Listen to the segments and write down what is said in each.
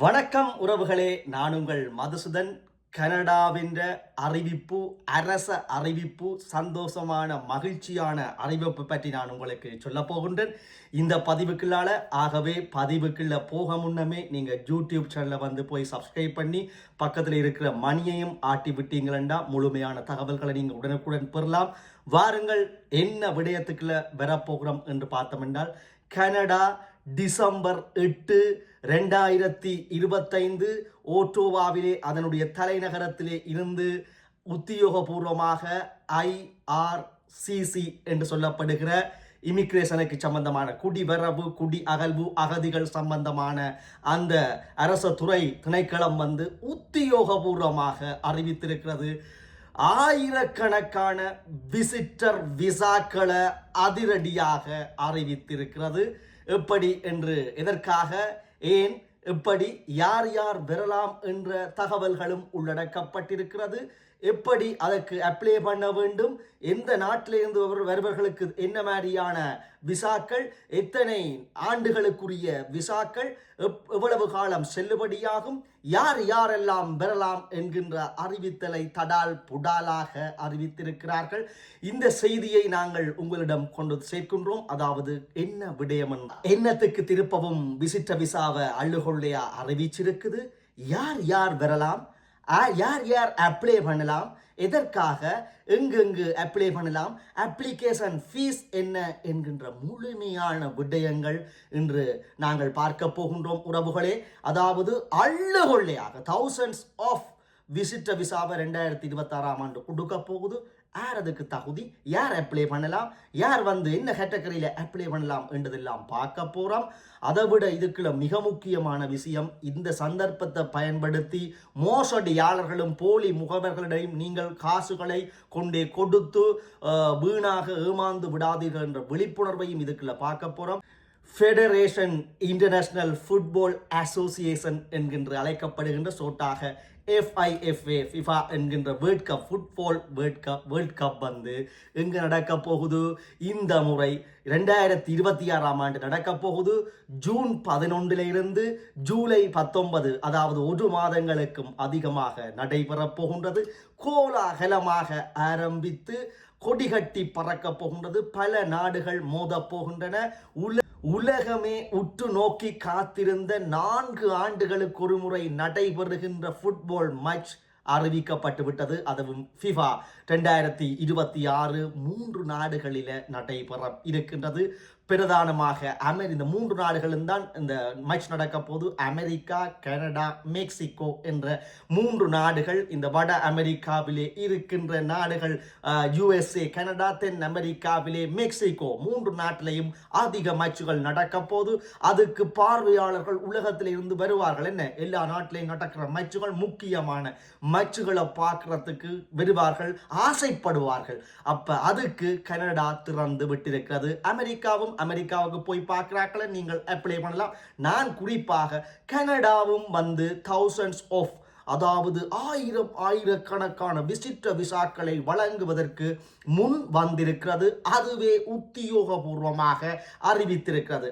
வணக்கம் உறவுகளே நான் உங்கள் மதுசுதன். கனடாவின்ற அறிவிப்பு அரச அறிவிப்பு சந்தோஷமான மகிழ்ச்சியான அறிவிப்பு பற்றி நான் உங்களுக்கு சொல்ல போகின்றேன். இந்த பதிவுக்குள்ளால ஆகவே பதிவுக்குள்ள போக முன்னமே நீங்கள் யூடியூப் சேனலை வந்து போய் சப்ஸ்கிரைப் பண்ணி பக்கத்தில் இருக்கிற மணியையும் ஆட்டி விட்டீங்களா முழுமையான தகவல்களை நீங்கள் உடனுக்குடன் பெறலாம். வாருங்கள் என்ன விடயத்துக்குள்ள வரப்போகிறோம் என்று பார்த்தோம் என்றால் கனடா டிசம்பர் எட்டு ரெண்டாயிரத்தி இருபத்தைந்து ஓட்டோவாவிலே அதனுடைய தலைநகரத்திலே இருந்து உத்தியோகபூர்வமாக ஐஆர்சிசி என்று சொல்லப்படுகிற இமிக்ரேஷனுக்கு சம்பந்தமான குடிவரவு குடி அகழ்வு அகதிகள் சம்பந்தமான அந்த அரச துறை திணைக்களம் வந்து உத்தியோகபூர்வமாக அறிவித்திருக்கிறது. ஆயிரக்கணக்கான விசிட்டர் விசாக்களை அதிரடியாக அறிவித்திருக்கிறது. எப்படி என்று எதற்காக? ஏன்? எப்படி யார் யார் பெறலாம் என்ற தகவல்களும் உள்ளடக்கப்பட்டிருக்கிறது. எப்படி அதற்கு அப்ளை பண்ண வேண்டும்? எந்த நாட்டிலிருந்து வருபவர்களுக்கு என்ன மாதிரியான விசாக்கள்? எத்தனை ஆண்டுகளுக்குரிய விசாக்கள்? எவ்வளவு காலம் செல்லுபடியாகும்? யார் யாரெல்லாம் பெறலாம் என்கின்ற அறிவித்தலை தடால் புடாலாக அறிவித்திருக்கிறார்கள். இந்த செய்தியை நாங்கள் உங்களிடம் கொண்டு சேர்க்கின்றோம். அதாவது என்ன விடயம் என்னத்துக்கு திருப்பவும் விசிட்ட விசாவை அள்ளுகொள்ளையா அறிவிச்சிருக்குது. யார் யார் பெறலாம்? யார் யார் அப்ளை பண்ணலாம்? எதற்காக எங்கெங்கு அப்ளை பண்ணலாம்? அப்ளிகேஷன் ஃபீஸ் என்ன என்கின்ற முழுமையான விடயங்கள் இன்று நாங்கள் பார்க்க போகின்றோம் உறவுகளே. அதாவது அள்ளுகொள்ளையாக தௌசண்ட்ஸ் ஆஃப் விசிட்ட விசாவை ரெண்டாயிரத்தி இருபத்தாறாம் ஆண்டு கொடுக்க போகுது. யார் அதுக்கு தகுதி. யார் அப்ளை பண்ணலாம்? யார் வந்து என்ன கேட்டகரியில் அப்ளை பண்ணலாம் என்றதெல்லாம் பார்க்க போகிறோம் அதை விட இதுக்குள்ள மிக முக்கியமான விஷயம் இந்த சந்தர்ப்பத்தை பயன்படுத்தி மோசடியாளர்களும் போலி முகவர்களிடையும் நீங்கள் காசுகளை கொண்டே கொடுத்து வீணாக ஏமாந்து விடாதீர்கள் என்ற விழிப்புணர்வையும் இதுக்குள்ள பார்க்க போகிறோம் ஃபெடரேஷன் இன்டர்நேஷ்னல் ஃபுட்பால் அசோசியேஷன் என்கின்ற அழைக்கப்படுகின்ற சோட்டாக F I F A FIFA என்கின்ற World Cup football World Cup World Cup வந்து எங்கே நடக்க போகுது? இந்த முறை ரெண்டாயிரத்தி இருபத்தி ஆறாம் ஆண்டு நடக்க போகுது. ஜூன் பதினொன்றிலிருந்து ஜூலை பத்தொன்பது அதாவது ஒரு மாதங்களுக்கும் அதிகமாக நடைபெறப் போகின்றது. கோலாகலமாக ஆரம்பித்து கொடிகட்டி பறக்கப் போகின்றது. பல நாடுகள் மோதப் போகின்றன. உள்ள உலகமே உற்று நோக்கி காத்திருந்த நான்கு ஆண்டுகளுக்கு ஒரு முறை நடைபெறுகின்ற ஃபுட்பால் மேட்ச் அறிவிக்கப்பட்டு விட்டது. அதுவும் ஃபிஃபா ரெண்டாயிரத்தி இருபத்தி ஆறு மூன்று நாடுகளில் நடைபெற இருக்கின்றது. பிரதானமாக அமெரி இந்த மூன்று நாடுகளும் தான் இந்த மேட்ச் நடக்க போது அமெரிக்கா கனடா மெக்சிகோ என்ற மூன்று நாடுகள் இந்த வட அமெரிக்காவிலே இருக்கின்ற நாடுகள் யுஎஸ்ஏ கனடா தென் அமெரிக்காவிலே மெக்சிகோ மூன்று நாட்டிலையும் அதிக மேட்சுகள் நடக்க போது அதுக்கு பார்வையாளர்கள் உலகத்தில் இருந்து வருவார்கள். என்ன? எல்லா நாட்டிலையும் நடக்கிற மேட்சுகள் முக்கியமான மேட்சுகளை பார்க்கறதுக்கு வருவார்கள் ஆசைப்படுவார்கள். அப்ப அதுக்கு கனடா திறந்து விட்டிருக்கிறது அமெரிக்காவும் அமெரிக்காவுக்கு போய் பார்க்குறாக்கள நீங்கள் அப்ளை பண்ணலாம். நான் குறிப்பாக கனடாவும் வந்து தௌசண்ட்ஸ் ஆஃப் அதாவது ஆயிரம் ஆயிரக்கணக்கான விசிட்ட விசாக்களை வழங்குவதற்கு முன் வந்திருக்கிறது. அதுவே உத்தியோகபூர்வமாக அறிவித்திருக்கிறது.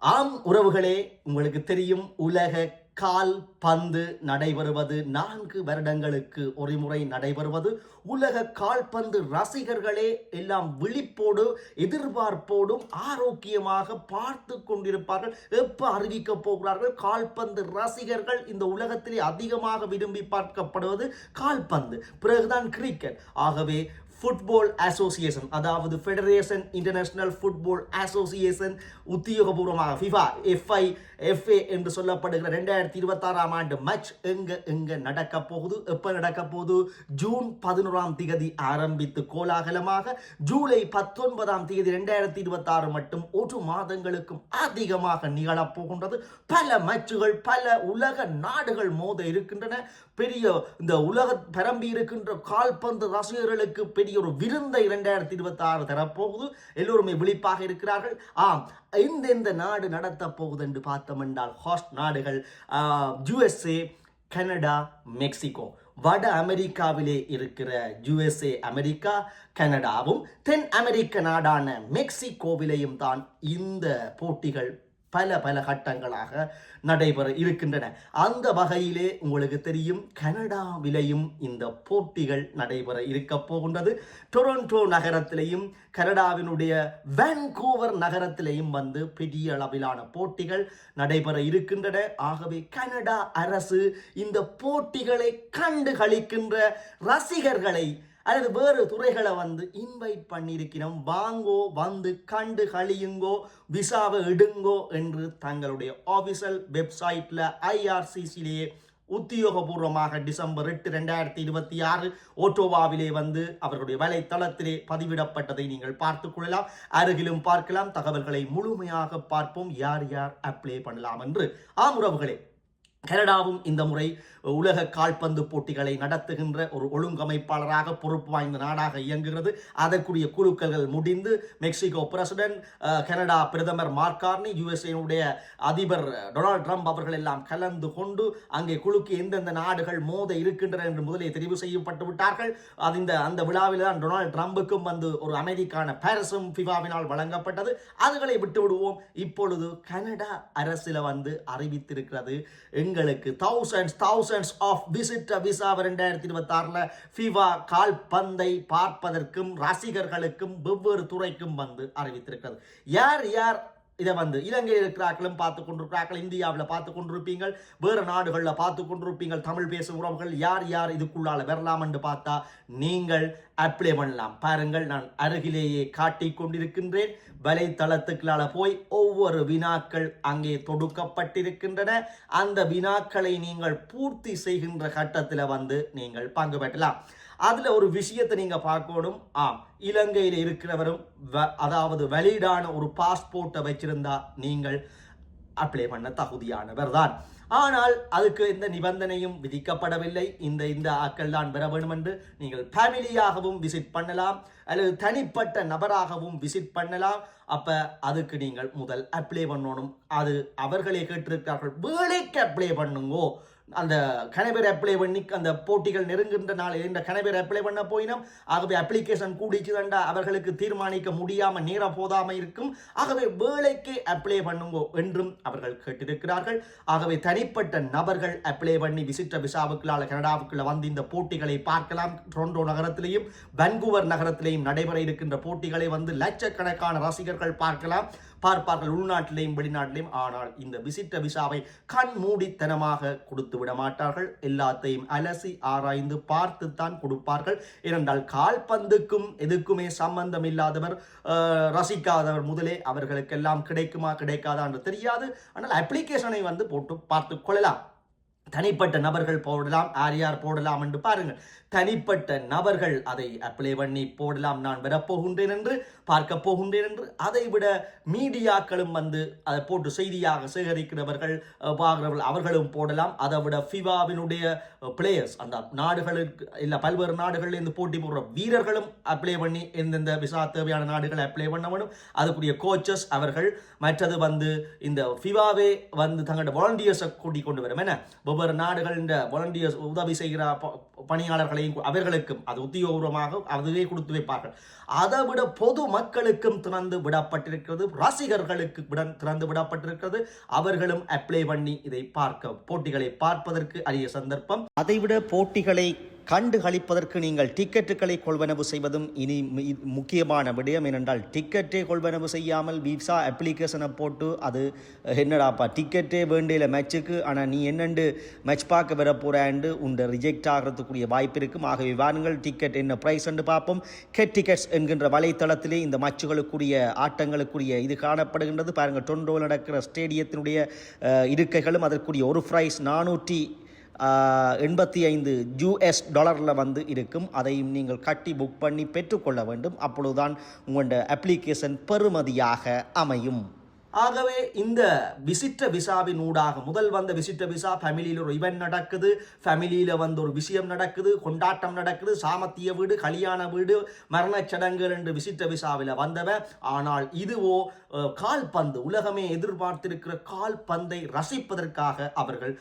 ஆம் உறவுகளே உங்களுக்கு தெரியும் உலக கால் பந்து நடைபெறுவது நான்கு வருடங்களுக்கு ஒரு முறை நடைபெறுவது உலக கால்பந்து ரசிகர்களே எல்லாம் விழிப்போடு எதிர்பார்ப்போடும் ஆரோக்கியமாக பார்த்து கொண்டிருப்பார்கள். எப்போ அறிவிக்க போகிறார்கள்? கால்பந்து ரசிகர்கள் இந்த உலகத்திலே அதிகமாக விரும்பி பார்க்கப்படுவது கால்பந்து பிறகுதான் கிரிக்கெட். ஆகவே ஃபுட்பால் அசோசியேஷன் அதாவது ஃபெடரேஷன் இன்டர்நேஷனல் ஃபுட்பால் அசோசியேஷன் உத்தியோகபூர்வமாக FIFA F I F A என்று சொல்லப்படுகிற ரெண்டாயிரத்தி இருபத்தாறாம் ஆண்டு மேட்ச் எங்க எங்க நடக்க போகுது எப்போ நடக்க போகுது? ஜூன் பதினோராம் தேதி ஆரம்பித்து கோலாகலமாக ஜூலை பத்தொன்பதாம் தேதி ரெண்டாயிரத்தி இருபத்தாறு மட்டும் ஒரு மாதங்களுக்கும் அதிகமாக நிகழப்போகின்றது பல மேட்சுகள் பல உலக நாடுகள் மோத இருக்கின்றன. பெரிய இந்த உலக பரம்பி இருக்கின்ற கால்பந்து ரசிகர்களுக்கு பெரிய ஒரு விருந்தை இரண்டாயிரத்தி இருபத்தி ஆறு தரப்போகுது. எல்லோருமே விழிப்பாக இருக்கிறார்கள். ஆம் எந்தெந்த நாடு நடத்தப் போகுது என்று பார்த்தோம் என்றால் ஹாஸ்ட் நாடுகள் யுஎஸ்ஏ கனடா மெக்சிகோ. வட அமெரிக்காவிலே இருக்கிற யுஎஸ்ஏ அமெரிக்கா கனடாவும் தென் அமெரிக்க நாடான மெக்சிகோவிலேயும் தான் இந்த போட்டிகள் பல பல கட்டங்களாக நடைபெற இருக்கின்றன. அந்த வகையிலே உங்களுக்கு தெரியும் கனடாவிலேயும் இந்த போட்டிகள் நடைபெற இருக்க போகின்றது. டொரண்டோ நகரத்திலையும் கனடாவினுடைய வேன்கூவர் நகரத்திலையும் வந்து பெரிய அளவிலான போட்டிகள் நடைபெற இருக்கின்றன. ஆகவே கனடா அரசு இந்த போட்டிகளை கண்டு கழிக்கின்ற ரசிகர்களை அல்லது வேறு துறைகளை வந்து இன்வைட் பண்ணியிருக்கிறோம் வாங்கோ வந்து கண்டு கழியுங்கோ விசாவை எடுங்கோ என்று தங்களுடைய ஆஃபிஷியல் வெப்சைட்டில் ஐஆர்சிசிலேயே உத்தியோகபூர்வமாக டிசம்பர் எட்டு ரெண்டாயிரத்தி இருபத்தி ஆறு ஓட்டோவாவிலே வந்து அவர்களுடைய வலைத்தளத்திலே பதிவிடப்பட்டதை நீங்கள் பார்த்துக் கொள்ளலாம். அருகிலும் பார்க்கலாம். தகவல்களை முழுமையாக பார்ப்போம். யார் யார் அப்ளை பண்ணலாம் என்று. ஆம் உறவுகளே கனடாவும் இந்த முறை உலக கால்பந்து போட்டிகளை நடத்துகின்ற ஒரு ஒழுங்கமைப்பாளராக பொறுப்பு வாய்ந்த நாடாக இயங்குகிறது. அதற்குரிய குழுக்கள்கள் முடிந்து மெக்சிகோ பிரசிடென்ட் கனடா பிரதமர் மார்கார்னி யுஎஸ்ஏனுடைய அதிபர் டொனால்ட் ட்ரம்ப் அவர்கள் எல்லாம் கலந்து கொண்டு அங்கே குழுக்கு எந்தெந்த நாடுகள் மோத இருக்கின்றன என்று முதலே தெரிவு செய்யப்பட்டு விட்டார்கள். அது இந்த அந்த விழாவில் தான் டொனால்ட் ட்ரம்புக்கும் வந்து ஒரு அமைதிக்கான பாரிசும் ஃபிஃபாவினால் வழங்கப்பட்டது. அதுகளை விட்டு விடுவோம் இப்பொழுது கனடா அரசில் வந்து அறிவித்திருக்கிறது. எங்களுக்கு thousands thousands of visit visa ரெண்டாயிரத்தி இருபத்தி ஆறுல ஃபிஃபா கால்பந்தை பார்ப்பதற்கும் ரசிகர்களுக்கும் வெவ்வேறு துறைக்கும் வந்து அறிவித்திருக்கிறது. யார் யார் இதை வந்து இலங்கையில் இருக்கிறார்களும் பார்த்து கொண்டிருக்கிறார்கள் இந்தியாவில் பார்த்து கொண்டிருப்பீங்கள் வேறு நாடுகளில் பார்த்து கொண்டிருப்பீங்கள் தமிழ் பேசும் உறவுகள் யார் யார் இதுக்குள்ளால வரலாம் என்று பார்த்தா நீங்கள் அப்ளை பண்ணலாம். பாருங்கள் நான் அருகிலேயே காட்டிக் கொண்டிருக்கின்றேன் வலைத்தளத்துக்களால் போய் ஒவ்வொரு வினாக்கள் அங்கே தொடுக்கப்பட்டிருக்கின்றன. அந்த வினாக்களை நீங்கள் பூர்த்தி செய்கின்ற கட்டத்தில் வந்து நீங்கள் பங்கு பெற்றலாம் அதில் ஒரு விஷயத்தை நீங்கள் பார்க்கணும். ஆம். இலங்கையில் இருக்கிறவரும் அதாவது வெளியீடான ஒரு பாஸ்போர்ட்டை வச்சிருந்தா நீங்கள் அப்ளை பண்ண தகுதியானவர் தான். ஆனால் அதுக்கு எந்த நிபந்தனையும் விதிக்கப்படவில்லை. இந்த இந்த ஆக்கள் தான் பெற வேண்டும் என்று நீங்கள் ஃபேமிலியாகவும் விசிட் பண்ணலாம். அல்லது தனிப்பட்ட நபராகவும் விசிட் பண்ணலாம். அப்போ அதுக்கு நீங்கள் முதல் அப்ளை பண்ணணும். அது அவர்களே கேட்டிருக்கிறார்கள். வேலைக்கு அப்ளை பண்ணுங்கோ. அந்த கணவர் அப்ளை பண்ணி அந்த போட்டிகள் நெருங்குகின்ற நாள் இந்த கணவர் அப்ளை பண்ண போயினோம் ஆகவே அப்ளிகேஷன் கூடிச்சுதண்டா அவர்களுக்கு தீர்மானிக்க முடியாமல் நேரம் போதாமல் இருக்கும். ஆகவே வேலைக்கு அப்ளை பண்ணுங்கோ என்றும் அவர்கள் கேட்டிருக்கிறார்கள். ஆகவே தனிப்பட்ட நபர்கள் அப்ளை பண்ணி விசிட்ட விசாவுக்குள்ளால கனடாவுக்குள்ள வந்து இந்த போட்டிகளை பார்க்கலாம். டொரண்டோ நகரத்திலேயும் வன்கூவர் நகரத்திலேயும் நடைபெற இருக்கின்ற போட்டிகளை வந்து லட்சக்கணக்கான ரசிகர்கள் பார்க்கலாம். பார்ப்பார்கள் உள்நாட்டிலேயும் வெளிநாட்டிலேயும். ஆனால் இந்த விசிட்ட விசாவை கண் மூடித்தனமாக கொடுத்து விட மாட்டார்கள். எல்லாத்தையும் அலசி ஆராய்ந்து பார்த்துத்தான் கொடுப்பார்கள். ஏனென்றால் கால்பந்துக்கும் எதுக்குமே சம்பந்தம் இல்லாதவர் ரசிக்காதவர் முதலே அவர்களுக்கெல்லாம் கிடைக்குமா கிடைக்காதா என்று தெரியாது. ஆனால் அப்ளிகேஷனை வந்து போட்டு பார்த்து கொள்ளலாம். தனிப்பட்ட நபர்கள் போடலாம் யார் யார் போடலாம் என்று பாருங்கள். தனிப்பட்ட நபர்கள் அதை அப்ளை பண்ணி போடலாம் நான் வரப்போகின்றேன் என்று பார்க்க போகின்றேன் என்று அதை விட மீடியாக்களும் வந்து அதை போட்டு செய்தியாக சேகரிக்கிறவர்கள் பார்க்கிறவர்கள் அவர்களும் போடலாம். அதை விட ஃபிவாவினுடைய பிளேயர்ஸ் அந்த நாடுகளுக்கு இல்லை பல்வேறு நாடுகளில் இருந்து போட்டி போடுற வீரர்களும் அப்ளை பண்ணி எந்தெந்த விசா தேவையான நாடுகளை அப்ளை பண்ண வேணும். அதுக்குரிய கோச்சஸ் அவர்கள் மற்றது வந்து இந்த ஃபிவாவே வந்து தங்களோட வாலண்டியர்ஸை கூட்டிக் கொண்டு வரும். என்ன? ஒவ்வொரு நாடுகள் இந்த வாலண்டியர்ஸ் உதவி செய்கிற பணியாளர்களையும் அவர்களுக்கும் அது உத்தியோகபூர்வமாக அதுவே கொடுத்து வைப்பார்கள். அதை விட பொது மக்களுக்கும் திறந்து விடப்பட்டிருக்கிறது ரசிகர்களுக்கு விட திறந்து விடப்பட்டிருக்கிறது. அவர்களும் அப்ளை பண்ணி இதை பார்க்க போட்டிகளை பார்ப்பதற்கு அரிய சந்தர்ப்பம். அதைவிட போட்டிகளை கண்டு கழிப்பதற்கு நீங்கள் டிக்கெட்டுகளை கொள்வனவு செய்வதும் இனி முக்கியமான விடயம் ஏனென்றால் டிக்கெட்டே கொள்வனவு செய்யாமல் விசா அப்ளிகேஷனை போட்டு அது என்னடாப்பா டிக்கெட்டே வேண்டியில மேட்சுக்கு ஆனால் நீ என்னென்று மேட்ச் பார்க்க வர போகிறாண்டு உண்ட ரிஜெக்ட் ஆகிறதுக்குரிய வாய்ப்பு இருக்கும். ஆகவே வாருங்கள் டிக்கெட் என்ன ப்ரைஸ் என்று பார்ப்போம். கெட் டிக்கெட்ஸ் என்கின்ற வலைத்தளத்திலே இந்த மேட்சுகளுக்குரிய ஆட்டங்களுக்குரிய இது காணப்படுகின்றது. பாருங்கள் டொண்டோவில் நடக்கிற ஸ்டேடியத்தினுடைய இருக்கைகளும் அதற்குரிய ஒரு ப்ரைஸ் நானூற்றி எண்பத்தி ஐந்து யூஎஸ் டாலரில் வந்து இருக்கும். அதையும் நீங்கள் கட்டி புக் பண்ணி பெற்றுக்கொள்ள வேண்டும். அப்பொழுதுதான் உங்களோட அப்ளிகேஷன் பெறுமதியாக அமையும். ஆகவே இந்த விசிட்ட விசாவின் ஊடாக முதல் வந்த விசிட்ட விசா ஃபேமிலியில் ஒரு இவெண்ட் நடக்குது. ஃபேமிலியில் வந்து ஒரு விஷயம் நடக்குது. கொண்டாட்டம் நடக்குது. சாமத்திய வீடு கல்யாண வீடு மரணச் என்று விசிட்ட விசாவில் வந்தவன். ஆனால் இதுவோ கால்பந்து உலகமே எதிர்பார்த்திருக்கிற கால்பந்தை ரசிப்பதற்காக அவர்கள்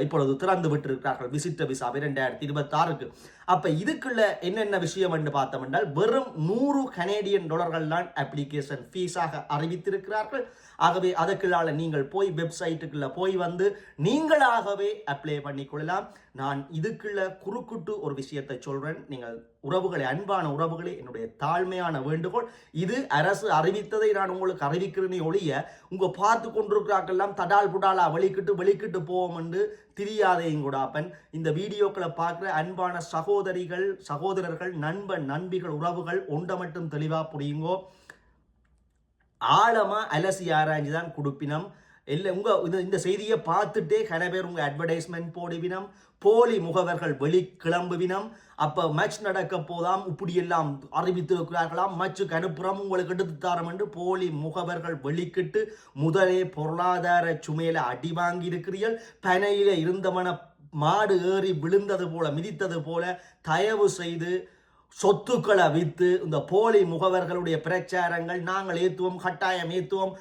இப்பொழுது திறந்து விட்டிருக்கிறார்கள். விசிட்ட விசா இரண்டாயிரத்தி இருபத்தாறுக்கு. அப்ப இதுக்குள்ள என்னென்ன விஷயம் என்று பார்த்தோம் என்றால் வெறும் நூறு கனேடியன் டாலர்கள் தான் அப்ளிகேஷன் ஃபீஸாக அறிவித்திருக்கிறார்கள். ஆகவே அதுக்குள்ளால நீங்கள் போய் வெப்சைட்டுக்குள்ள போய் வந்து நீங்களாகவே அப்ளை பண்ணிக்கொள்ளலாம் நான் இதுக்குள்ள குறுக்குட்டு ஒரு விஷயத்தை சொல்றேன். நீங்கள் உறவுகளை அன்பான உறவுகளே என்னுடைய தாழ்மையான வேண்டுகோள் இது அரசு அறிவித்ததை நான் உங்களுக்கு அறிவிக்கிறேனே ஒழிய உங்க பார்த்து கொண்டிருக்கிறாக்கெல்லாம் தடால் புடாலா வெளிக்கிட்டு வெளிக்கிட்டு போவோம் என்று தெரியாதேயும் கூடாப்பன் இந்த வீடியோக்களை பார்க்குற அன்பான சகோதரிகள் சகோதரர்கள் நண்பன் நண்பிகள் உறவுகள் ஒன்றை மட்டும் தெளிவாக புரியுங்கோ. ஆழமா அலசி ஆராய்ஞ்சு தான் கொடுப்பினம். இல்லை உங்கள் இது இந்த செய்தியை பார்த்துட்டே கன பேர் உங்கள் அட்வர்டைஸ்மெண்ட் போடுவினம் போலி முகவர்கள் வெளி கிளம்புவினம் அப்போ மேட்ச் நடக்க போதாம் இப்படி எல்லாம் அறிவித்திருக்கிறார்களாம் மேட்சுக்கு அனுப்புறோம் உங்களுக்கு எடுத்து தரோம் என்று போலி முகவர்கள் வெளிக்கிட்டு முதலே பொருளாதார சுமையில அடி வாங்கியிருக்கிறீர்கள். பனையில் பனையில இருந்தவன மாடு ஏறி விழுந்தது போல மிதித்தது போல தயவு செய்து சொத்துக்களை வித்து இந்த போலி முகவர்களுடைய பிரச்சாரங்கள் நாங்கள் ஏத்துவோம் கட்டாயம் ஏத்துவோம்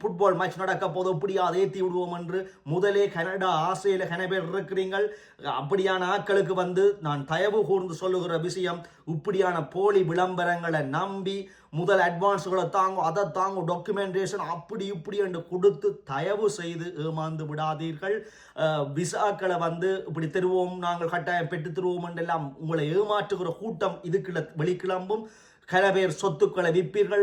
ஃபுட்பால் மேட்ச் நடக்க போது இப்படியாவது ஏற்றி விடுவோம் என்று முதலே கனடா ஆசையில் கன பேர் இருக்கிறீங்கள் அப்படியான ஆட்களுக்கு வந்து நான் தயவு கூர்ந்து சொல்லுகிற விஷயம் இப்படியான போலி விளம்பரங்களை நம்பி முதல் அட்வான்ஸுகளை தாங்கும் அதை தாங்கும் டாக்குமெண்டேஷன் அப்படி இப்படி என்று கொடுத்து தயவு செய்து ஏமாந்து விடாதீர்கள். விசாக்களை வந்து இப்படி தருவோம் நாங்கள் கட்டாயம் பெற்று தருவோம் என்றெல்லாம் உங்களை ஏமாற்றுகிற கூட்டம் கூட்டம் இதுக்குள்ள வெளிக்கிளம்பும். சில பேர் சொத்துக்களை விற்பீர்கள்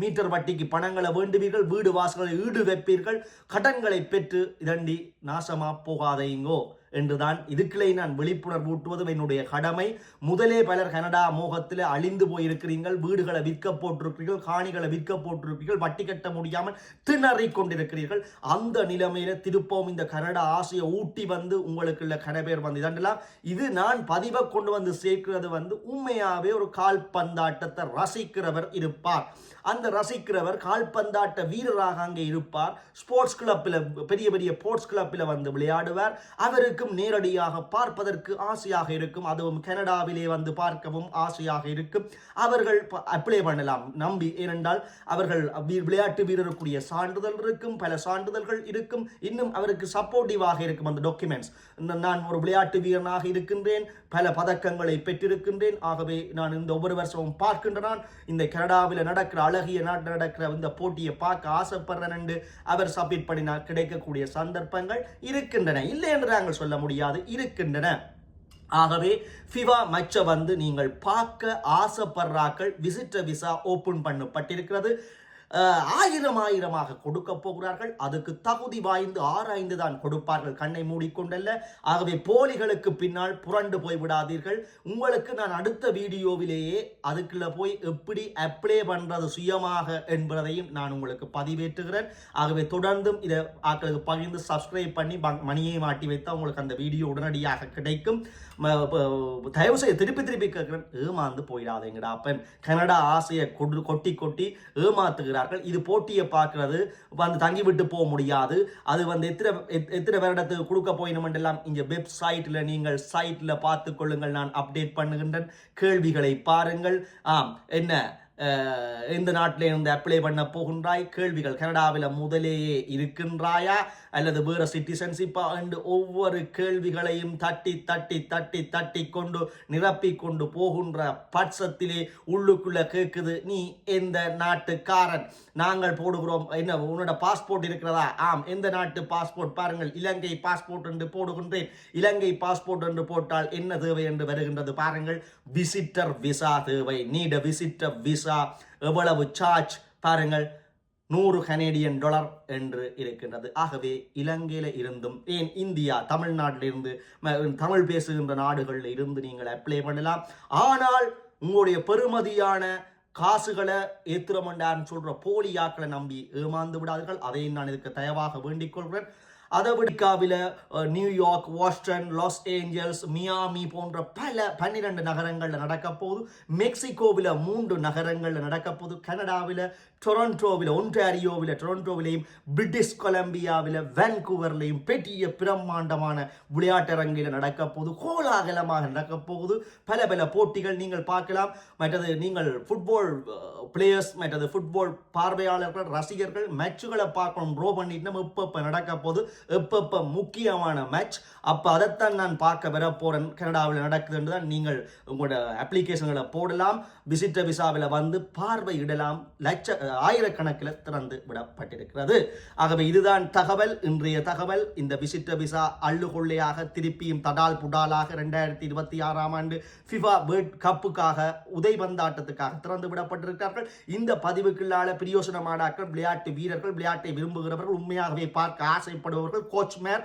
மீட்டர் வட்டிக்கு பணங்களை வேண்டுவீர்கள் வீடு வாசல்களை ஈடு வைப்பீர்கள். கடன்களை பெற்று இதண்டி நாசமா போகாதைங்கோ. என்றுதான் இதுக்களை நான் விழிப்புணர்வு ஊட்டுவதும் என்னுடைய கடமை. முதலே பலர் கனடா மோகத்தில் அழிந்து போயிருக்கிறீர்கள். வீடுகளை விற்க போட்டிருக்கிறீர்கள் காணிகளை விற்க போட்டிருக்கிறீர்கள் வட்டி கட்ட முடியாமல் திணறிக் கொண்டிருக்கிறீர்கள். அந்த நிலைமையில திருப்பவும் இந்த கனடா ஆசையை ஊட்டி வந்து உங்களுக்கு கனபேர் வந்து. இதெல்லாம் இது நான் பதிவை கொண்டு வந்து சேர்க்கிறது வந்து உண்மையாகவே ஒரு கால்பந்தாட்டத்தை ரசிக்கிறவர் இருப்பார். அந்த ரசிக்கிறவர் கால்பந்தாட்ட வீரராக அங்கே இருப்பார். ஸ்போர்ட்ஸ் கிளப்பில் பெரிய பெரிய ஸ்போர்ட்ஸ் கிளப்பில் வந்து விளையாடுவார். அவருக்கும் நேரடியாக பார்ப்பதற்கு ஆசையாக இருக்கும். அதுவும் கனடாவிலே வந்து பார்க்கவும் ஆசையாக இருக்கும். அவர்கள் அப்ளை பண்ணலாம். நம்பி ஏனென்றால் அவர்கள் விளையாட்டு வீரருக்குரிய சான்றிதழ் இருக்கும். பல சான்றிதழ்கள் இருக்கும். இன்னும் அவருக்கு சப்போர்ட்டிவாக இருக்கும் அந்த டாக்குமெண்ட்ஸ் நான் ஒரு விளையாட்டு வீரனாக இருக்கின்றேன். பல பதக்கங்களை பெற்றிருக்கின்றேன். ஆகவே நான் இந்த ஒவ்வொரு வருஷமும் பார்க்கின்றனான் இந்த கனடாவில் நடக்கிற அழகிய நாட்டில் நடக்கிற இந்த போட்டியை பார்க்க ஆசைப்படுறேன் என்று அவர் சப்மிட் பண்ணினால் கிடைக்கக்கூடிய சந்தர்ப்பங்கள் இருக்கின்றன. இல்லை என்று நாங்கள் சொல்ல முடியாது இருக்கின்றன. ஆகவே ஃபிவா மச்ச வந்து நீங்கள் பார்க்க ஆசைப்படுறாக்கள் விசிட்டர் விசா ஓப்பன் பண்ணப்பட்டிருக்கிறது. ஆயிரம் ஆயிரமாக கொடுக்க போகிறார்கள். அதுக்கு தகுதி வாய்ந்து ஆராய்ந்து தான் கொடுப்பார்கள். கண்ணை மூடிக்கொண்டல்ல. ஆகவே போலிகளுக்கு பின்னால் புரண்டு போய் விடாதீர்கள். உங்களுக்கு நான் அடுத்த வீடியோவிலேயே அதுக்குள்ள போய் எப்படி அப்ளை பண்றது சுயமாக என்பதையும் நான் உங்களுக்கு பதிவேற்றுகிறேன். ஆகவே தொடர்ந்தும் இதை ஆக்களுக்கு பகிர்ந்து சப்ஸ்கிரைப் பண்ணி மணியை மாட்டி வைத்தா உங்களுக்கு அந்த வீடியோ உடனடியாக கிடைக்கும். தயவு செய்ய திருப்பி திருப்பி கேட்கிறேன். ஏமாந்து போயிடாதீங்கடா அப்பன். கனடா ஆசையை கொட்டி கொட்டி ஏமாத்துகிற பார்க்கிறார்கள் இது போட்டியை பார்க்கறது. வந்து தங்கிவிட்டு போக முடியாது. அது வந்து எத்தனை எத்தனை வருடத்துக்கு கொடுக்க போயினும் எல்லாம் இங்கே வெப்சைட்டில் நீங்கள் சைட்டில் பார்த்து கொள்ளுங்கள். நான் அப்டேட் பண்ணுகின்றேன். கேள்விகளை பாருங்கள். ஆம் என்ன? எந்த நாட்டில் இருந்து அப்ளை பண்ண போகின்றாய் கேள்விகள். கனடாவில் முதலேயே இருக்கின்றாயா? அல்லது வேறு சிட்டிசன்ஷிப்பா என்று ஒவ்வொரு கேள்விகளையும் தட்டி தட்டி தட்டி தட்டி கொண்டு நிரப்பி கொண்டு போகின்ற பட்சத்திலே உள்ளுக்குள்ளே கேட்குது நீ எந்த நாட்டுக்காரன்? நாங்கள் போடுகிறோம். என்ன உன்னோட பாஸ்போர்ட் இருக்கிறதா? ஆம் எந்த நாட்டு பாஸ்போர்ட் பாருங்கள் இலங்கை பாஸ்போர்ட் என்று போடுகின்றேன். இலங்கை பாஸ்போர்ட் என்று போட்டால் என்ன தேவை என்று வருகின்றது பாருங்கள். விசிட்டர் விசா தேவை நீட விசிட்டர் விசா எவ்வளவு சார்ஜ் பாருங்கள். நூறு கனேடியன் டாலர் என்று இருக்கின்றது. ஆகவே இலங்கையில் இருந்தும் ஏன் இந்தியா தமிழ்நாட்டிலிருந்து தமிழ் பேசுகின்ற நாடுகளில் இருந்து நீங்கள் அப்ளை பண்ணலாம். ஆனால் உங்களுடைய பெருமதியான காசுகளை ஏத்திரமண்டான்னு சொல்ற போலியாக்களை நம்பி ஏமாந்து விடாதீர்கள். அதையும் நான் இதுக்கு தயவாக வேண்டிக் கொள்கிறேன். அதவடிக்காவில் New York Washington Los Angeles Miami போன்ற பல பன்னிரண்டு நகரங்களில் நடக்க போகுது மெக்சிகோவில் மூன்று நகரங்களில் நடக்க போகுது கனடாவில் டொரண்டோவில் ஒன்டாரியோவில் டொரண்டோவிலையும் பிரிட்டிஷ் கொலம்பியாவில் வேன்கூவர்லையும் பெரிய பிரம்மாண்டமான விளையாட்டரங்கில் நடக்க போகுது. கோலாகலமாக நடக்க போகுது. பல பல போட்டிகள் நீங்கள் பார்க்கலாம். மற்றது நீங்கள் ஃபுட்பால் பிளேயர்ஸ் மற்றது ஃபுட்பால் பார்வையாளர்கள் ரசிகர்கள் மேட்சுகளை பார்க்கணும். ட்ரோ பண்ணிட்டு எப்பப்போ நடக்க போகுது? எப்பப்போ முக்கியமான மேட்ச் அப்போ அதைத்தான் நான் பார்க்க வர போகிறேன் கனடாவில் நடக்குதுன்னு தான் நீங்கள் உங்களோட அப்ளிகேஷன்களை போடலாம். விசிட்டர் விசாவில் வந்து பார்வையிடலாம். லட்ச ஆயிரக்கணக்கில் திறந்து விடப்பட்டிருக்கிறது. ஆகவே இதுதான் தகவல். இன்றைய தகவல். இந்த விசிட்ட விசா அள்ளுகொள்ளையாக திருப்பியும் தடால் புடாலாக ரெண்டாயிரத்தி இருபத்தி ஆறாம் ஆண்டு ஃபிஃபா வேர்ல்ட் கப்புக்காக உதைபந்தாட்டத்துக்காக திறந்து விடப்பட்டிருக்கிறார்கள். இந்த பதிவுக்குள்ளால பிரியோசனமானாக்கள் விளையாட்டு வீரர்கள் விளையாட்டை விரும்புகிறவர்கள் உண்மையாகவே பார்க்க ஆசைப்படுபவர்கள் கோச்மேர்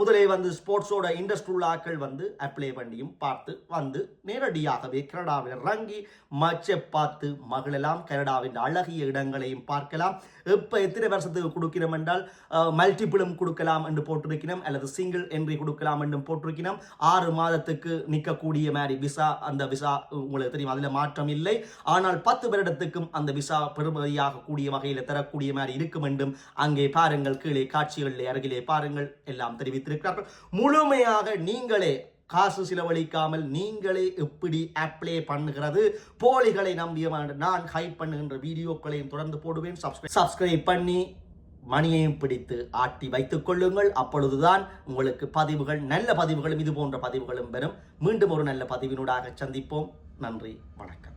முதலே வந்து ஸ்போர்ட்ஸோட இண்டஸ்ட்ரி உள்ளாக்கள் வந்து அப்ளை பண்ணியும் பார்த்து வந்து நேரடியாகவே கனடாவில் இறங்கி மச்சை பார்த்து மகளெல்லாம் கனடாவின் அழகிய இடங்களையும் பார்க்கலாம். இப்போ எத்தனை வருஷத்துக்கு கொடுக்கிறோம் என்றால் மல்டிபிளும் கொடுக்கலாம் என்று போட்டிருக்கிறோம் அல்லது சிங்கிள் என்ட்ரி கொடுக்கலாம் என்றும் போட்டிருக்கிறோம். ஆறு மாதத்துக்கு நிற்கக்கூடிய மாதிரி விசா அந்த விசா உங்களுக்கு தெரியும் அதில் மாற்றம் இல்லை. ஆனால் பத்து வருடத்துக்கும் அந்த விசா பெறுமதியாக கூடிய வகையில் தரக்கூடிய மாதிரி இருக்கும் என்றும் அங்கே பாருங்கள் கீழே காட்சிகளிலே அருகிலே பாருங்கள் எல்லாம் தெரிவித்திருக்கிறார்கள். முழுமையாக நீங்களே காசு செலவழிக்காமல் நீங்களே எப்படி அப்ளை பண்ணுகிறது? போலிகளை நம்பிய நான் ஹைட் பண்ணுகின்ற வீடியோக்களையும் தொடர்ந்து போடுவேன். சப்ஸ்கிரைப் பண்ணி மணியையும் பிடித்து ஆட்டி வைத்துக் கொள்ளுங்கள். அப்பொழுதுதான் உங்களுக்கு பதிவுகள் நல்ல பதிவுகளும் இது போன்ற பதிவுகளும் பெறும் மீண்டும் ஒரு நல்ல பதிவினூடாக சந்திப்போம். நன்றி வணக்கம்.